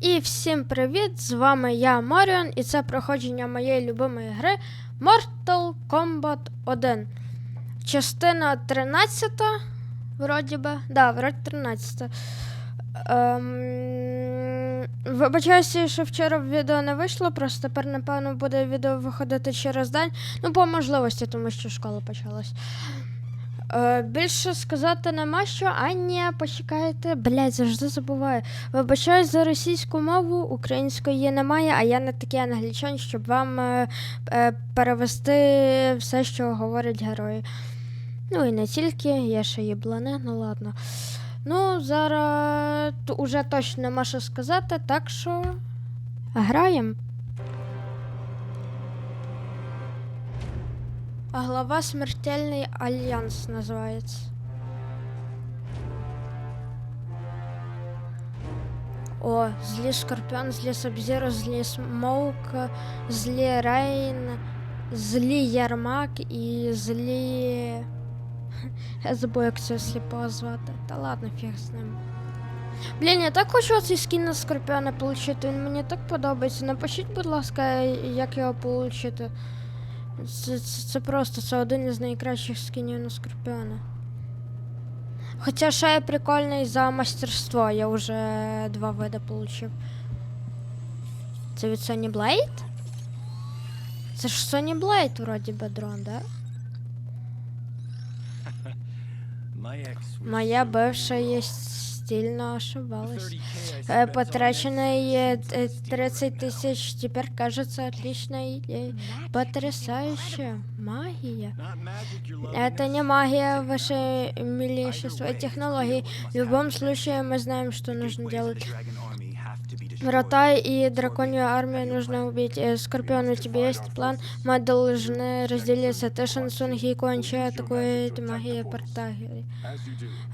І всім привіт! З вами я Маріон, і це проходження моєї любимої гри Mortal Kombat 1. Частина 13. Вроді би. Да, вроді 13. Ем... Вибачаюся, що вчора відео не вийшло, просто тепер, напевно, буде відео виходити через день. Ну, по можливості, тому що школа почалась. Е, більше сказати нема що, а ні, почекайте, блядь, завжди забуваю. Вибачаюсь за російську мову, української немає, а я не такий англічан, щоб вам е, е, перевести все, що говорять герої. Ну і не тільки, є ще їблани, ну ладно. Ну, зараз уже точно нема що сказати, так що граємо. А глава Смертельний Альянс називається. О, злі Скорпіон, злі Сабзіро, злі Смоук, злі Рейн, злі Ярмак і злі. Я забув, як цього сліпого звати. Та ладно, фіг з ним. Блін, я так хочу цей скін на Скорпіона отримати, він мені так подобається. Напишіть, будь ласка, як його отримати. Це, це, це просто це один із найкращих скінів на Скорпіона. Хоча ще є прикольний за мастерство, я вже два види отримав. Це від Sony Blade? Це ж Sony Blade вроді би дрон, да? Моя бивша є стильно ошибалась. Э, Потраченные э, 30 тысяч теперь кажется отличной идеей. Потрясающая магия. Это не магия, ваше милейшество технологий. В любом случае мы знаем, что нужно делать. Врата и драконью армию нужно убить. Э, Скорпион, у тебя есть план? Мы должны разделиться. Ты Шансунг и Кончи атакует магия Портаги.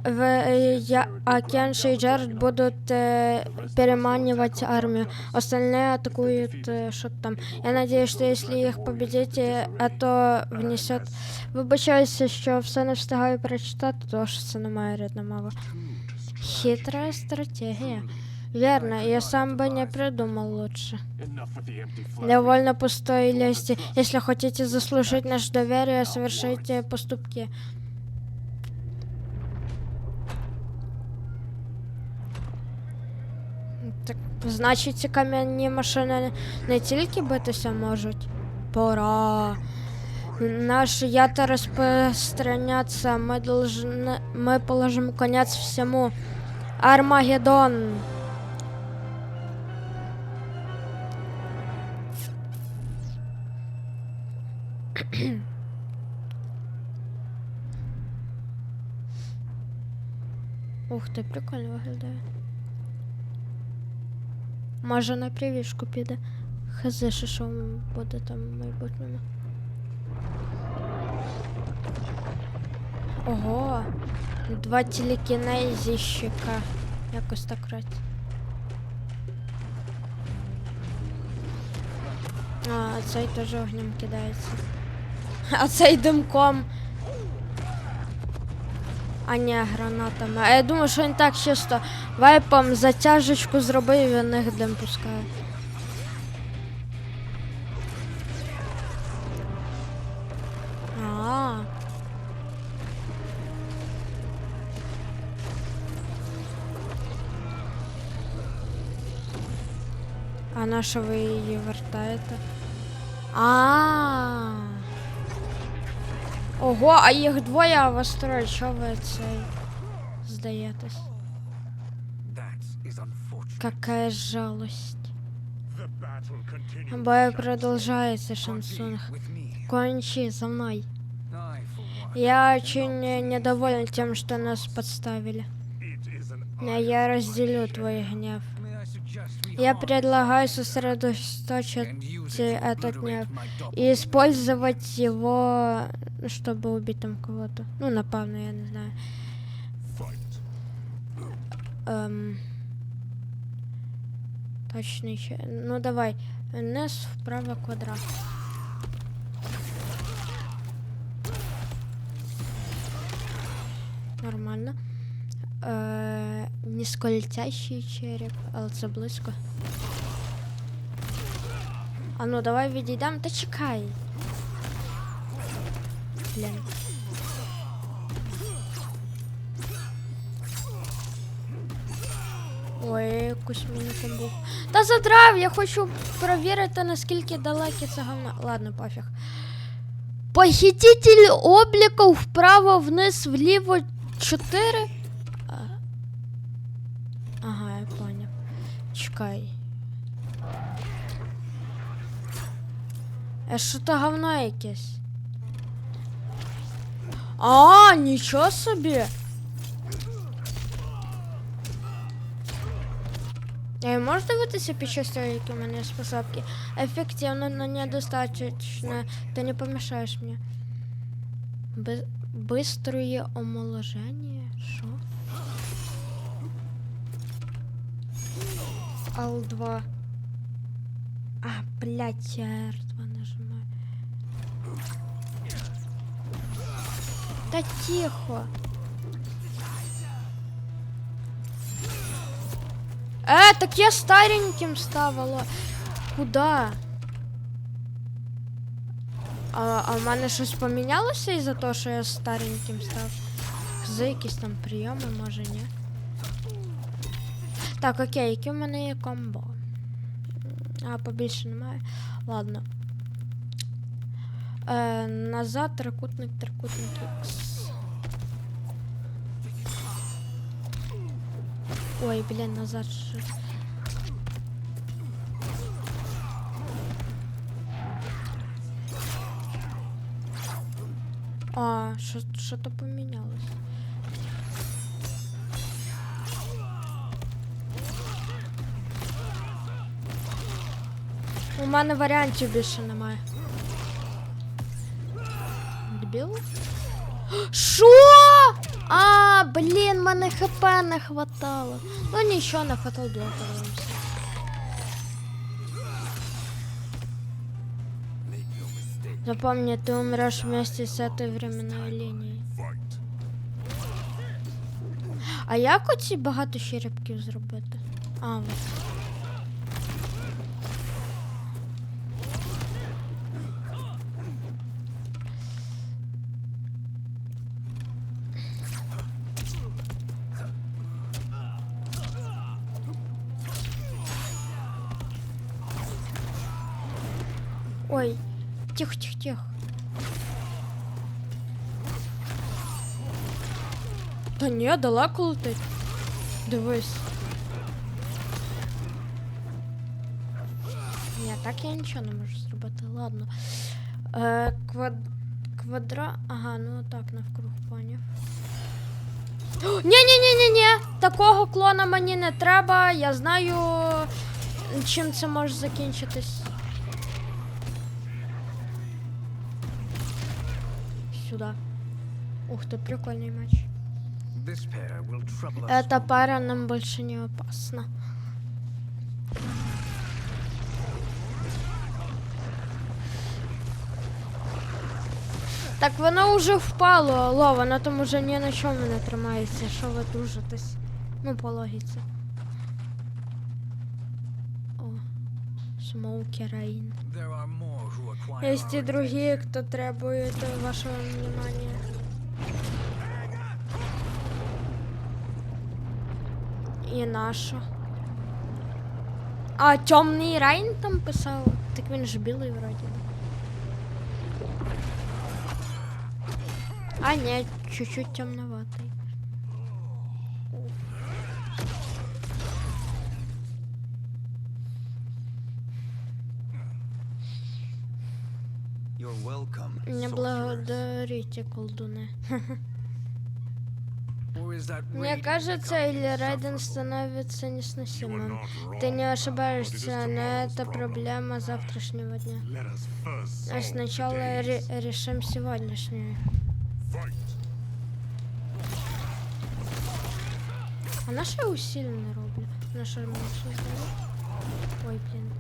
В, э, я, а Кенши и Джаред будут э, переманивать армию. Остальные атакуют э, что там. Я надеюсь, что если их победите, а то внесет. Вибачаюся, що все не встигаю прочитати, тому що це не моя рідна мова. Хитрая стратегия. Верно, я сам бы не придумал лучше. Довольно пустой лести. Если хотите заслужить наше доверие, совершите поступки. Так, значить, ці кам'яні машини не тільки битися можуть. Пора. Наш ята распространяться. Мы должны... Мы положим конец всему. Армагеддон. Ух ти, прикольно виглядає. Може на привішку піде. Хз, що що буде там в майбутньому. Ого, два телекінезіщика. Якось так рать. А, цей теж огнем кидається. А цей димком. А не гранатами. А я думаю, що він так чисто вайпом затяжечку зробив і він них дим пускає. А. А на що ви її вертаєте? А. Ого, а їх двоє, а вас троє. Чого ви цей здаєтесь? Какая жалость. Бой продолжается, Шансунг. Кончи за мной. Я очень недоволен тем, что нас подставили. А Я разделю твой гнев. Я предлагаю сосредоточить этот гнев и использовать его, чтобы убить там кого-то. Ну, напевно, я не знаю. Ем... Точно ще. Ну давай. Низ вправо квадрат. Нормально. Е, не скольцящий череп, але це близько. А ну давай відійдемо. Та чекай. Блін. Ой, якусь мені там був. Та задрав, я хочу перевірити, наскільки далекі це говно. Ладно, пофіг. Похититель обліків вправо, вниз, вліво 4. Чекай. Е, що то говно якесь? А, нічого собі. Е, Я можу дивитися під час того, які у мене способки? Ефективно, але недостатньо. Ти не помішаєш мені. Бистрої омоложення? Що? L2. А, блядь, я R2 нажимаю. Да тихо. Э, так я стареньким ставила. Куда? А, а в мене щось помінялося із-за того, що я стареньким став? З якісь там приемы може, ні? Так, окей, яке в мене є комбо? А, побільше немає. Ладно. Е, назад, трикутник, трикутник X. Ой, блін, назад же. А, що, що то помінялось? У мене варіантів більше немає. Дебіл? Що? А, блін, мене хп не хватало. Ну нічого, на фотоблок подивимося. Запомни, ты умрешь вместе с этой временной линией. А як оці багато черепків зробити? А, ось. Ой, тихо, тихо, тихо. Та ні, далеко летить. Дивись. Ні, так я нічого не можу зробити. Ладно. Е, квад... Квадра. Ага, ну так, навкруг поняв. Ні-ні-ні-ні-ні! Такого клона мені не треба. Я знаю, чим це може закінчитись. Сюда. Ух ты, прикольный матч. This pair will trouble us. Эта пара нам больше не опасна. Так воно вже впало, алло, воно там уже ні на чому не тримається, що ви дружитесь. Ну, по логіці. Смоукерайн. Есть и другие, кто требует вашего внимания. І наша. А, темний Райн там писав? Так він ж білий вроді. би. А, ні, чуть-чуть темноватий. Не благодарите, колдуны. Мне кажется, или Райден становится несносимым. Ты не ошибаешься, но это проблема завтрашнего дня. А сначала ре решим сегодняшнюю. А наши усилены рубли. Наши. Ой, блин.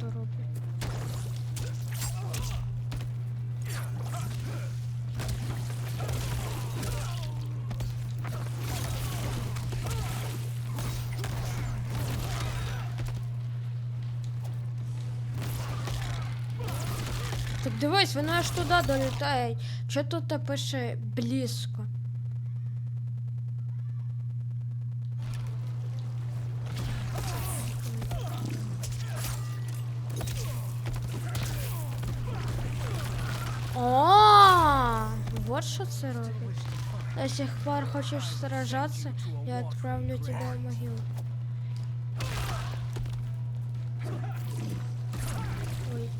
то робить. Так дивись, воно аж туди долітає. Що тут пише бліск? Вот що це робить. До сих пор хочешь сражаться, я отправлю тебя в могилу. Ой.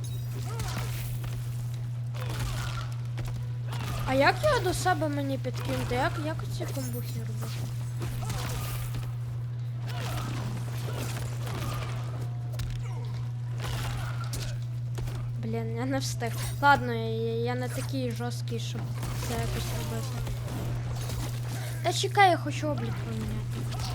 А як його до себе мені підкинути? Як, як ці комбухи робити? Блін, я не встиг. Ладно, я, не такий жорсткий, щоб це якось робити. Та чекай, я хочу облік поміняти.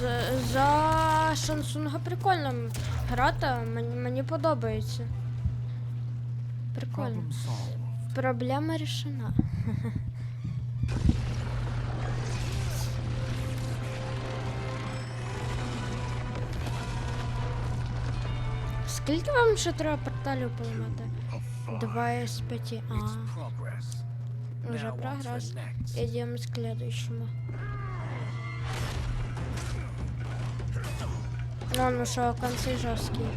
За, Шансунга прикольно грати, мені, мені подобається. Прикольно. Проблема рішена. Скільки вам ще треба порталів поламати? Два із п'яти. А, уже прогресс. Идем к следующему. Ну, ну что, концы жесткие.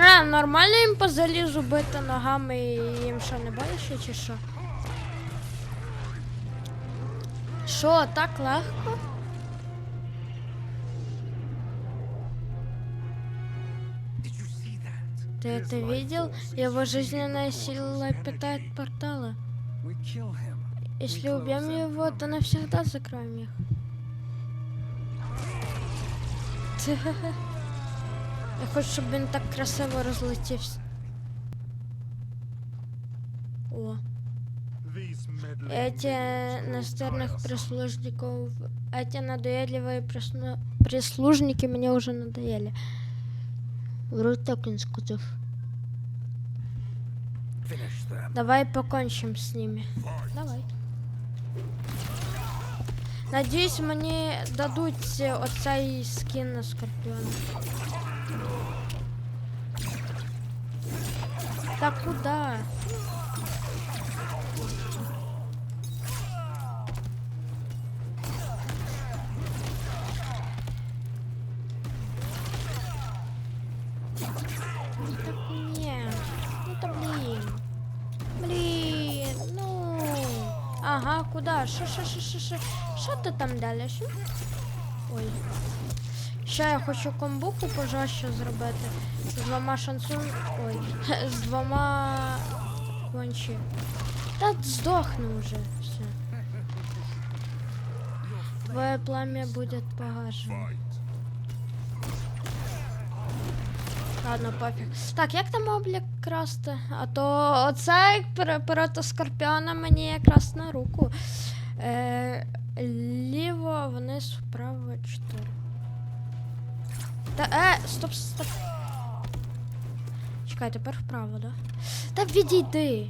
А, нормально їм по залізу бити ногами і їм що, не боляче чи що? Що, так легко? Did you see that? Ты это видел? Его жизненная сила питает порталы. We kill him. Если убьем его, то навсегда закроем их. Я хочу, щоб він так красиво розлетівся. О. Эти настырных прислужников, эти надоедливые присну- прислужники мне уже надоели. Вроде так він сказав. Finish them. Давай покончим с ними. Давай. Надіюсь, мені дадуть е, оцей скін на скорпіона. Та куда? Куда? Що, що, що, що, що? Ти там далі? Ой. Ще я хочу комбуху пожорстче зробити. З двома шансун. Ой. З двома кончі. Та здохну вже. Все. Твоє пламя буде погашено. Ладно, пофіг. Так, як там облік красти? А то оцей проти скорпіона мені якраз на руку. Е, ліво, вниз, вправо, 4. Та е, стоп, стоп. Чекай, тепер вправо, да? Та відійди.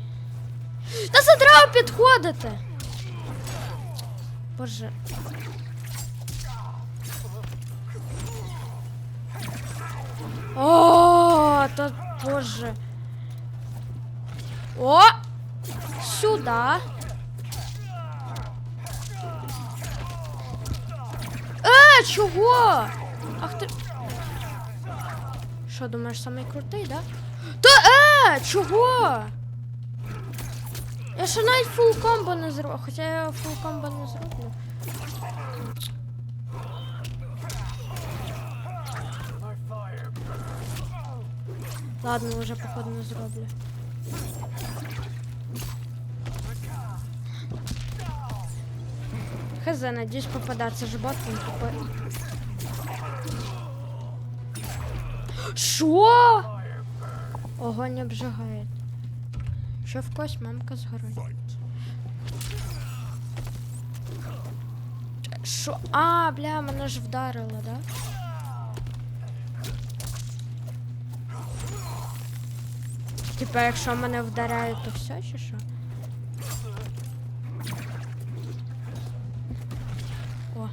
Та це треба підходити. Боже. О, то боже. О! Сюда. Е, чого? Ах ти. Що, думаєш, самий крутий, да? Та е, чого? Я ще навіть фул комбо не зроблю. Хоча я фул комбо не зроблю. Ладно, уже походу не зроблю. надіюсь попадаться ж бот, він тупо. Що? Огонь обжигає. Що в когось мамка згорить. Що? А, бля, мене ж вдарило, да? Типа, якщо мене вдаряють, то все чи що? О.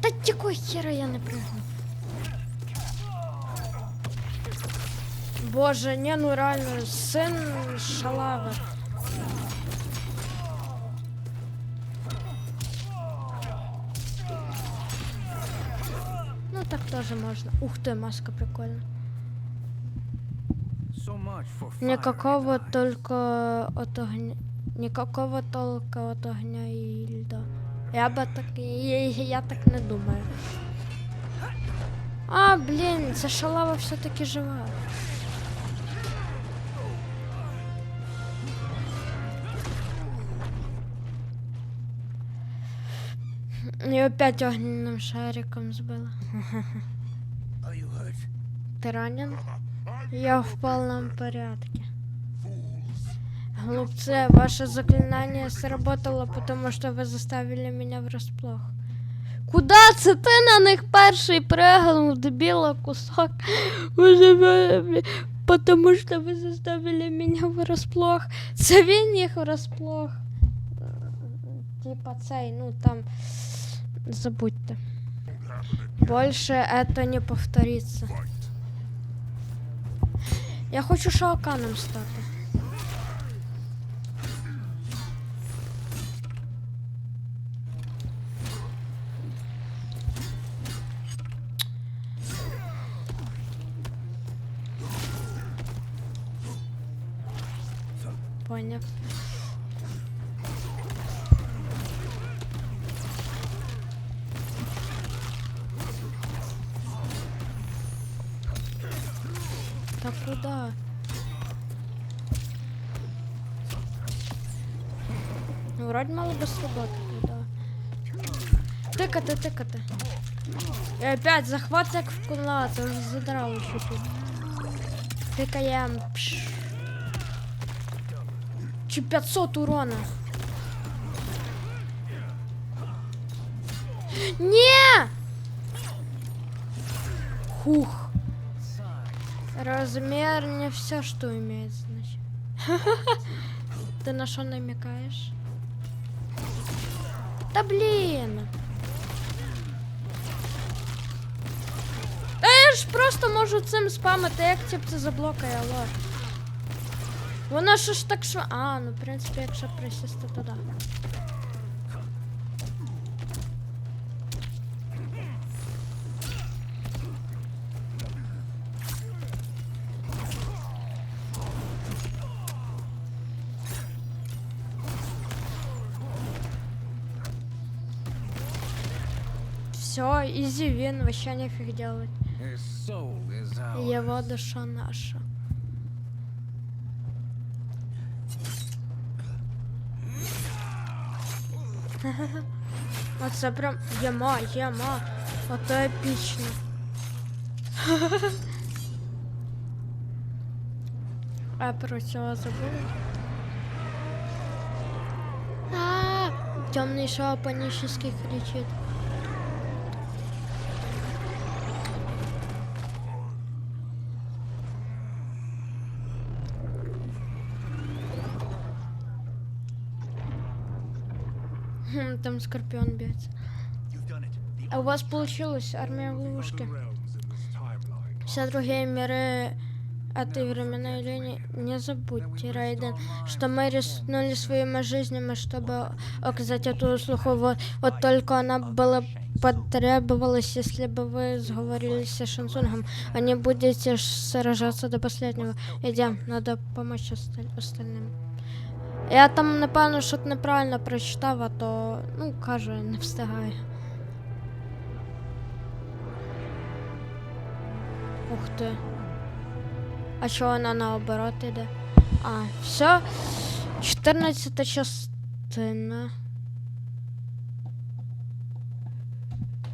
Та якого хера я не пригнув? Боже, не, ну реально, син шалави. Ну так тоже можно. Ух ты, маска прикольная. Никакого только от огня. Никакого толка от огня и льда. Я бы так. Я, я так не думаю. А, блін, ця шалава все-таки жива. І опять огненним шариком збила. Ты ранен? Я в полном порядке. Глупцы, ваше заклинание сработало, потому что вы заставили меня врасплох. Куда це ти на них перший пригнув, дебіла кусок? Боже, бля, бля, Потому что вы заставили меня врасплох. Це він їх врасплох. Типа цей, ну там. Забудьте. Больше это не повторится. Я хочу шаоканом стати. Поняв. Та куда? Ну, вроде мало бы сработать, да. Тыкаты, тыкаты. И опять захват как в кула, ты уже задрал еще тут. Тыкаем. Че 500 урона. Не! Хух. Размер не все, что имеет значение. Ты на что намекаешь? Да блин! Та я ж просто можу цим спамити, як тип це заблокає, алло. Воно що ж так що. А, ну в принципі, якщо присісти, то да. Все, изи вин, вообще нефиг делать. Его душа наша. Оце прям яма, яма. Ото епічно. А про цього забула? А, темный шоу панически кричит. Там скорпион бьется. А у вас получилось армия в ловушке. Все другие миры этой временной линии не забудьте, Рейден, что мы рискнули своими жизнями, чтобы оказать эту услугу. Вот, вот только она была потребовалась, если бы вы сговорились с Шансунгом, а не будете сражаться до последнего. Идем, надо помочь осталь- остальным. Я там, напевно, щось неправильно прочитав, а то, ну, кажу, не встигаю. Ух ти. А що вона наоборот іде? А, все. 14 частина.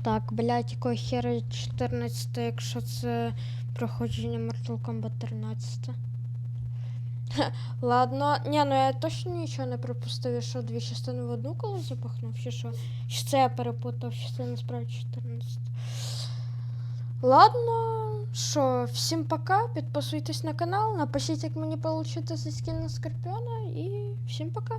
Так, блядь, якого хера 14, якщо це проходження Mortal Kombat 13. Ладно, ні, ну я точно нічого не пропустив, що дві частини в одну коло запахнув, чи що? Чи це я перепутав, чи це насправді 14. Ладно, що, всім пока, підписуйтесь на канал, напишіть, як мені отримати за скін на Скорпіона, і всім пока.